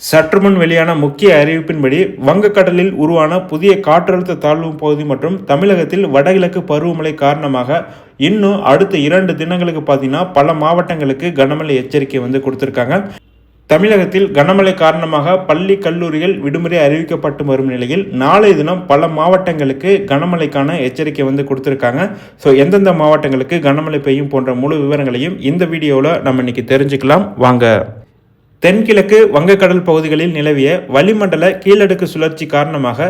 சற்றுமுன் வெளியான முக்கிய அறிவிப்பின்படி வங்கக்கடலில் உருவான புதிய காற்றழுத்த தாழ்வு பகுதி மற்றும் தமிழகத்தில் வடகிழக்கு பருவமழை காரணமாக இன்னும் அடுத்த இரண்டு தினங்களுக்கு பார்த்தீங்கன்னா பல மாவட்டங்களுக்கு கனமழை எச்சரிக்கை வந்து கொடுத்துருக்காங்க. தமிழகத்தில் கனமழை காரணமாக பள்ளி கல்லூரிகள் விடுமுறை அறிவிக்கப்பட்டு வரும் நிலையில் நாளைய தினம் பல மாவட்டங்களுக்கு கனமழைக்கான எச்சரிக்கை வந்து கொடுத்துருக்காங்க. ஸோ எந்தெந்த மாவட்டங்களுக்கு கனமழை பெய்யும் போன்ற முழு விவரங்களையும் இந்த வீடியோவில் நம்ம இன்னைக்கு தெரிஞ்சுக்கலாம். வாங்க. தென்கிழக்கு வங்கக்கடல் பகுதிகளில் நிலவிய வளிமண்டல கீழடுக்கு சுழற்சி காரணமாக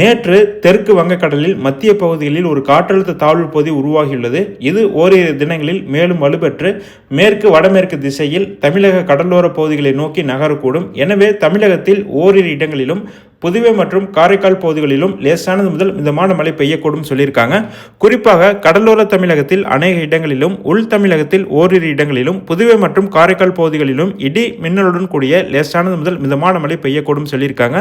நேற்று தெற்கு வங்கக்கடலில் மத்திய பகுதிகளில் ஒரு காற்றழுத்த தாழ்வு பகுதி உருவாகியுள்ளது. இது ஓரிரு தினங்களில் மேலும் வலுப்பெற்று மேற்கு வடமேற்கு திசையில் தமிழக கடலோர பகுதிகளை நோக்கி நகரக்கூடும். எனவே தமிழகத்தில் ஓரிரு இடங்களிலும் புதுவை மற்றும் காரைக்கால் பகுதிகளிலும் லேசானது முதல் மிதமான மழை பெய்யக்கூடும் சொல்லியிருக்காங்க. குறிப்பாக கடலோர தமிழகத்தில் அநேக இடங்களிலும் உள் தமிழகத்தில் ஓரிரு இடங்களிலும் புதுவை மற்றும் காரைக்கால் பகுதிகளிலும் இடி மின்னலுடன் கூடிய லேசானது முதல் மிதமான மழை பெய்யக்கூடும் சொல்லியிருக்காங்க.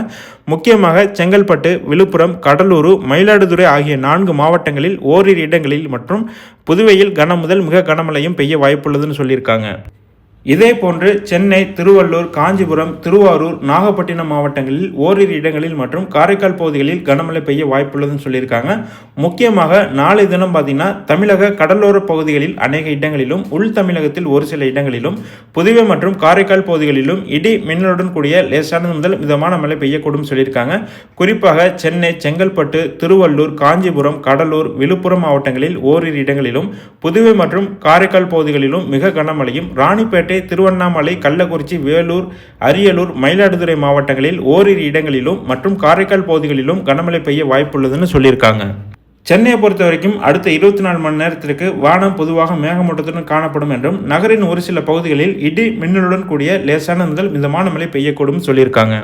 முக்கியமாக செங்கல்பட்டு விழுப்புரம் கடலூர் மயிலாடுதுறை ஆகிய நான்கு மாவட்டங்களில் ஓரிரு இடங்களில் மற்றும் புதுவையில் கன முதல் மிக கனமழையும் பெய்ய வாய்ப்புள்ளதுன்னு சொல்லியிருக்காங்க. இதே போன்று சென்னை திருவள்ளூர் காஞ்சிபுரம் திருவாரூர் நாகப்பட்டினம் மாவட்டங்களில் ஓரிரு இடங்களில் மற்றும் காரைக்கால் பகுதிகளில் கனமழை பெய்ய வாய்ப்புள்ளதுன்னு சொல்லியிருக்காங்க. முக்கியமாக நாளை தினம் பார்த்தீங்கன்னா தமிழக கடலோர பகுதிகளில் அநேக இடங்களிலும் உள் தமிழகத்தில் ஒரு சில இடங்களிலும் புதுவை மற்றும் காரைக்கால் பகுதிகளிலும் இடி மின்னலுடன் கூடிய லேசானது முதல் மிதமான மழை பெய்யக்கூடும் சொல்லியிருக்காங்க. குறிப்பாக சென்னை செங்கல்பட்டு திருவள்ளூர் காஞ்சிபுரம் கடலூர் விழுப்புரம் மாவட்டங்களில் ஓரிரு இடங்களிலும் புதுவை மற்றும் காரைக்கால் பகுதிகளிலும் மிக கனமழையும் ராணிப்பேட்டை திருவண்ணாமலை கள்ளக்குறிச்சி வேலூர் அரியலூர் மயிலாடுதுறை மாவட்டங்களில் ஓரிரு இடங்களிலும் மற்றும் காரைக்கால் பகுதிகளிலும் கனமழை பெய்ய வாய்ப்புள்ளதுன்னு சொல்லியிருக்காங்க. சென்னையை பொறுத்த வரைக்கும் அடுத்த இருபத்தி நாலு மணி நேரத்திற்கு வானம் பொதுவாக மேகமூட்டத்துடன் காணப்படும் என்றும் நகரின் ஒரு சில பகுதிகளில் இடி மின்னலுடன் கூடிய லேசான முதல் மிதமான மழை பெய்யக்கூடும் சொல்லியிருக்காங்க.